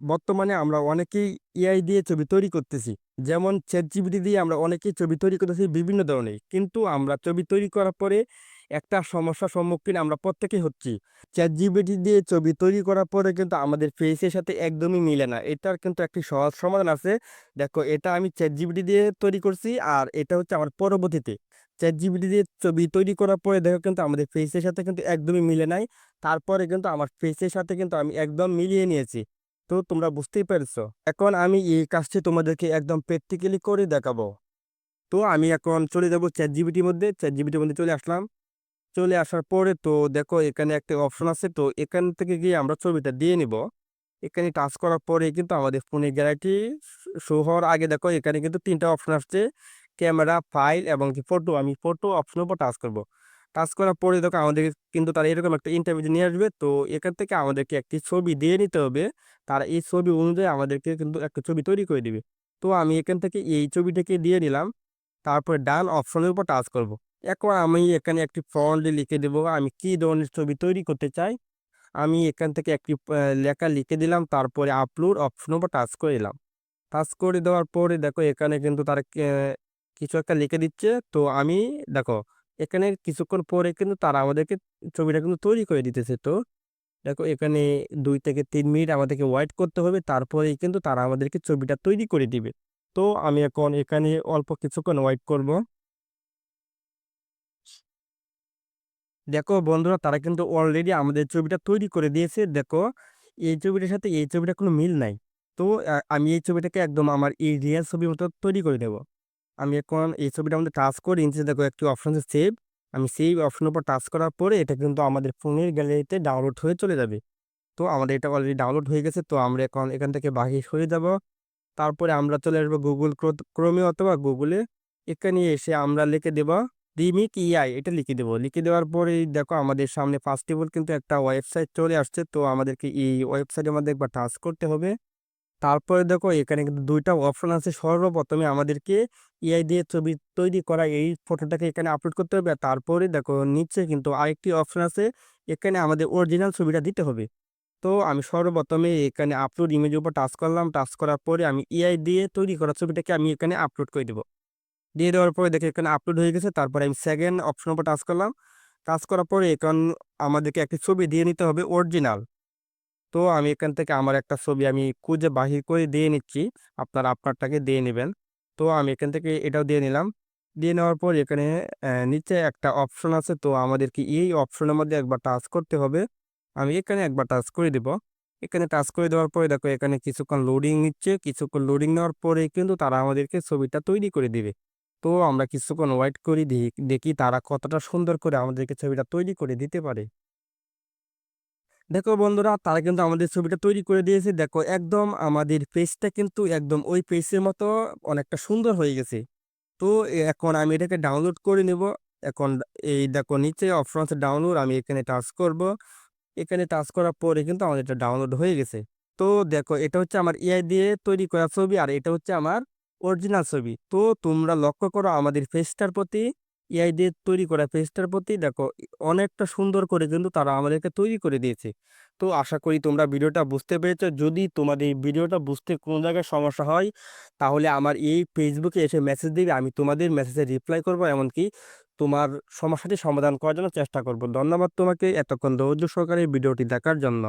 বর্তমানে আমরা অনেকেই এআই দিয়ে ছবি তৈরি করতেছি। যেমন ChatGPT দিয়ে আমরা অনেকেই ছবি তৈরি করতেছি বিভিন্ন ধরনের। কিন্তু আমরা ছবি তৈরি করার পরে একটা সমস্যার সম্মুখীন আমরা প্রত্যেকেই হচ্ছি। ChatGPT দিয়ে ছবি তৈরি করার পরে কিন্তু আমাদের ফেসের সাথে একদমই মিলে না। এটার কিন্তু একটি সহজ সমাধান আছে। দেখো, এটা আমি ChatGPT দিয়ে তৈরি করছি আর এটা হচ্ছে আমার পরবর্তীতে ChatGPT দিয়ে ছবি তৈরি করার পরে দেখো কিন্তু আমাদের ফেসের সাথে কিন্তু একদমই মিলে নাই। তারপরে কিন্তু আমার ফেসের সাথে কিন্তু আমি একদম মিলিয়ে নিয়েছি। তো তোমরা বুঝতেই পেরেছ। এখন আমি এই কাজটি তোমাদেরকে একদম প্র্যাকটিক্যালি করে দেখাবো। তো আমি এখন চলে যাব ChatGPT জিবিটির মধ্যে। চ্যাট জিবিটির মধ্যে চলে আসলাম। চলে আসার পরে তো দেখো এখানে একটা অপশন আছে। তো এখান থেকে গিয়ে আমরা ছবিটা দিয়ে নিব। এখানে টাচ করার পরে কিন্তু আমাদের ফোনের গ্যালারিটি শো হওয়ার আগে দেখো এখানে কিন্তু ৩ টা অপশন আসছে। ক্যামেরা, ফাইল এবং কি ফটো। আমি ফটো অপশনের উপর টাচ করব। টাচ করার পরে দেখো আমাদের কিন্তু তারা এরকম একটা ইন্টারভিউ নিয়ে আসবে। তো এখান থেকে আমাদেরকে একটি ছবি দিয়ে নিতে হবে। তারা এই ছবি অনুযায়ী আমাদেরকে কিন্তু একটা ছবি তৈরি করে দিবে। তো আমি এখান থেকে এই ছবিটাকে দিয়ে নিলাম। তারপরে ডান অপশনের উপর টাচ করব। এখন আমি এখানে একটি ফন্ট লিখে দেব। আমি কি ধরনের ছবি তৈরি করতে চাই। আমি এখান থেকে একটি লেখা লিখে দিলাম। তারপরে আপলোড অপশনের উপর টাচ করে দিলাম। টাচ করে দেওয়ার পরে দেখো এখানে কিন্তু তারা কিছু একটা লিখে দিচ্ছে। তো আমি দেখো এখানে কিছুক্ষণ পরে কিন্তু তারা আমাদেরকে ছবিটা কিন্তু তৈরি করে দিতেছে। তো দেখো এখানে দুই থেকে তিন মিনিট আমাদেরকে ওয়েট করতে হবে। তারপরেই কিন্তু তারা আমাদেরকে ছবিটা তৈরি করে দিবে। তো আমি এখন এখানে অল্প কিছুক্ষণ ওয়েট করব। দেখো বন্ধুরা, তারা কিন্তু অলরেডি আমাদের ছবিটা তৈরি করে দিয়েছে। দেখো, এই ছবিটার সাথে এই ছবিটা কোনো মিল নাই। তো আমি এই ছবিটাকে একদম আমার এই রিয়াল ছবির মতো তৈরি করে দেব। আমি এখন এই ছবিটা মধ্যে টাচ করে, নিচে দেখো একটি অপশন আছে সেভ। আমি সেভ অপশনের উপর টাচ করার পরে এটা কিন্তু আমাদের ফোনের গ্যালারিতে ডাউনলোড হয়ে চলে যাবে। তো আমাদের এটা অলরেডি ডাউনলোড হয়ে গেছে। তো আমরা এখন এখান থেকে বাহির হয়ে যাব। তারপরে আমরা চলে আসব গুগল ক্রো Chrome এ অথবা গুগলে এখানে এসে আমরা লিখে দেব রিমিক এআই এটা লিখে দেব। লিখে দেওয়ার পরেই দেখো আমাদের সামনে ফার্স্ট কিন্তু একটা ওয়েবসাইট চলে আসছে। তো আমাদেরকে এই ওয়েবসাইটের মধ্যে একবার টাচ করতে হবে। তারপরে দেখো এখানে কিন্তু ২ টা অপশন আছে। সর্বপ্রথমে আমাদেরকে এআই দিয়ে ছবি তৈরি করা, এই ফটোটাকে এখানে আপলোড করতে হবে। আর তারপরে দেখো নিচে কিন্তু আরেকটি অপশন আছে। এখানে আমাদের অরিজিনাল ছবিটা দিতে হবে। তো আমি সর্বপ্রথমে এখানে আপলোড ইমেজের উপর টাচ করলাম। টাচ করার পরে আমি এআই দিয়ে তৈরি করা ছবিটাকে আমি এখানে আপলোড করে দেব। দিয়ে দেওয়ার পরে দেখো এখানে আপলোড হয়ে গেছে। তারপরে আমি সেকেন্ড অপশনের উপর টাচ করলাম। টাচ করার পরে এখন আমাদেরকে একটি ছবি দিয়ে নিতে হবে অরিজিনাল। তো আমি এখান থেকে আমার একটা ছবি আমি খুঁজে বাহির করে দিয়ে নিচ্ছি। আপনার আপনারটাকে দিয়ে নেবেন তো আমি এখান থেকে এটাও দিয়ে নিলাম। দিয়ে নেওয়ার পর এখানে নিচে একটা অপশন আছে। তো আমাদেরকে এই অপশনের মধ্যে একবার টাচ করতে হবে। আমি এখানে একবার টাচ করে দিব। এখানে টাচ করে দেওয়ার পরে দেখো এখানে কিছুক্ষণ লোডিং নিচ্ছে। কিছুক্ষণ লোডিং নেওয়ার পরে কিন্তু তারা আমাদেরকে ছবিটা তৈরি করে দিবে। তো আমরা কিছুক্ষণ ওয়েট করি দেখি তারা কতটা সুন্দর করে আমাদেরকে ছবিটা তৈরি করে দিতে পারে। দেখো বন্ধুরা, তারা কিন্তু আমাদের ছবিটা তৈরি করে দিয়েছে। দেখো, একদম আমাদের ফেসটা কিন্তু একদম ওই পেজের মতো অনেকটা সুন্দর হয়ে গেছে। তো এখন আমি এটাকে ডাউনলোড করে নেব। এখন এই দেখো, নিচে অপশন ডাউনলোড আমি এখানে টাচ করব। এখানে টাচ করার পরে কিন্তু আমাদের এটা ডাউনলোড হয়ে গেছে। তো দেখো, এটা হচ্ছে আমার এআই দিয়ে তৈরি করা ছবি আর এটা হচ্ছে আমার অরিজিনাল ছবি। তো তোমরা লক্ষ্য করো, আমাদের ফেসটার প্রতি এআই দিয়ে তৈরি করা পেজটার প্রতি দেখো অনেকটা সুন্দর করে কিন্তু তারা আমাদেরকে তৈরি করে দিয়েছে। তো আশা করি তোমরা ভিডিওটা বুঝতে পেরেছ। যদি তোমাদের এই ভিডিওটা বুঝতে কোনো জায়গায় সমস্যা হয়, তাহলে আমার এই ফেসবুকে এসে মেসেজ দিবে। আমি তোমাদের মেসেজে রিপ্লাই করব এমনকি তোমার সমস্যাটি সমাধান করার জন্য চেষ্টা করব। ধন্যবাদ তোমাকে এতক্ষণ ধৈর্য সহকারে ভিডিওটি দেখার জন্য।